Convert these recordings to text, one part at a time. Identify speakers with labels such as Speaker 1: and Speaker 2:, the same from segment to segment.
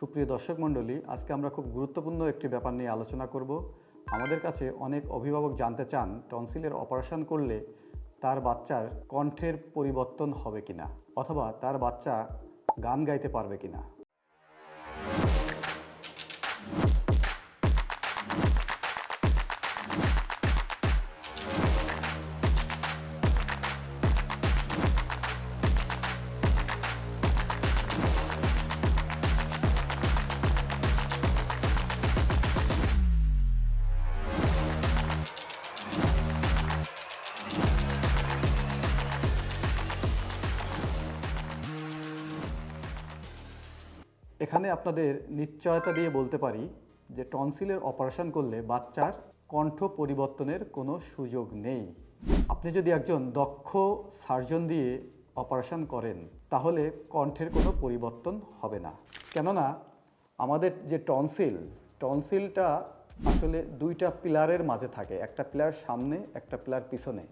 Speaker 1: সুপ্রিয় দর্শক মণ্ডলী, আজকে আমরা খুব গুরুত্বপূর্ণ একটি ব্যাপার নিয়ে আলোচনা করব। আমাদের কাছে অনেক অভিভাবক জানতে চান টনসিলের অপারেশন করলে তার বাচ্চার কণ্ঠের পরিবর্তন হবে কিনা, অথবা তার বাচ্চা গান গাইতে পারবে কিনা। এখানে আপনাদের নিশ্চয়তা দিয়ে বলতে পারি যে টনসিলের অপারেশন করলে বাচ্চার কণ্ঠ পরিবর্তনের কোনো সুযোগ নেই। আপনি যদি একজন দক্ষ সার্জন দিয়ে অপারেশন করেন, তাহলে কণ্ঠের কোনো পরিবর্তন হবে না। কেননা, আমাদের যে টনসিল, টনসিলটা আসলে দুইটা পিলারের মাঝে থাকে, একটা পিলার সামনে, একটা পিলার পিছনে।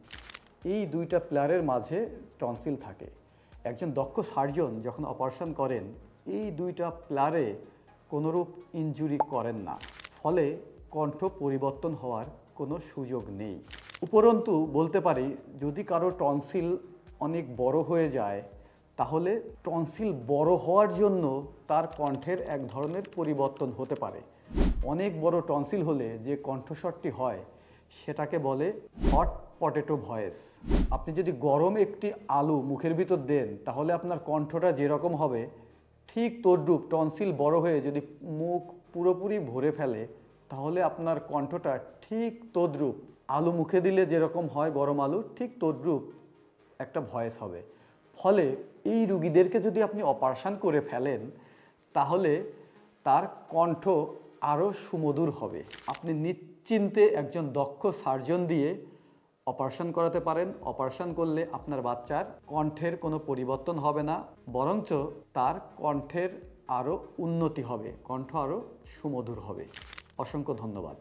Speaker 1: এই দুইটা পিলারের মাঝে টনসিল থাকে। একজন দক্ষ সার্জন যখন অপারেশন করেন এই দুইটা প্লারে কোনোরূপ ইনজুরি করেন না। ফলে কণ্ঠ পরিবর্তন হওয়ার কোনো সুযোগ নেই। উপরন্তু বলতে পারি, যদি কারও টনসিল অনেক বড় হয়ে যায়, তাহলে টনসিল বড় হওয়ার জন্য তার কণ্ঠের এক ধরনের পরিবর্তন হতে পারে। অনেক বড় টনসিল হলে যে কণ্ঠস্বরটি হয়, সেটাকে বলে হট পটেটো ভয়েস আপনি যদি গরম একটি আলু মুখের ভিতর দেন, তাহলে আপনার কণ্ঠটা যেরকম হবে ঠিক তদ্রূপ টনসিল বড় হয়ে যদি মুখ পুরোপুরি ভরে ফেলে, তাহলে আপনার কণ্ঠটা ঠিক তদ্রূপ আলু মুখে দিলে যেরকম হয় গরম আলু, ঠিক তদ্রূপ একটা ভয়েস হবে। ফলে এই রুগীদেরকে যদি আপনি অপারেশন করে ফেলেন, তাহলে তার কণ্ঠ আরও সুমধুর হবে। আপনি নিশ্চিন্তে একজন দক্ষ সার্জন দিয়ে অপারেশন করাতে পারেন। অপারেশন করলে আপনার বাচ্চার কণ্ঠের কোনো পরিবর্তন হবে না, বরঞ্চ তার কণ্ঠের আরও উন্নতি হবে, কণ্ঠ আরও সুমধুর হবে। অসংখ্য ধন্যবাদ।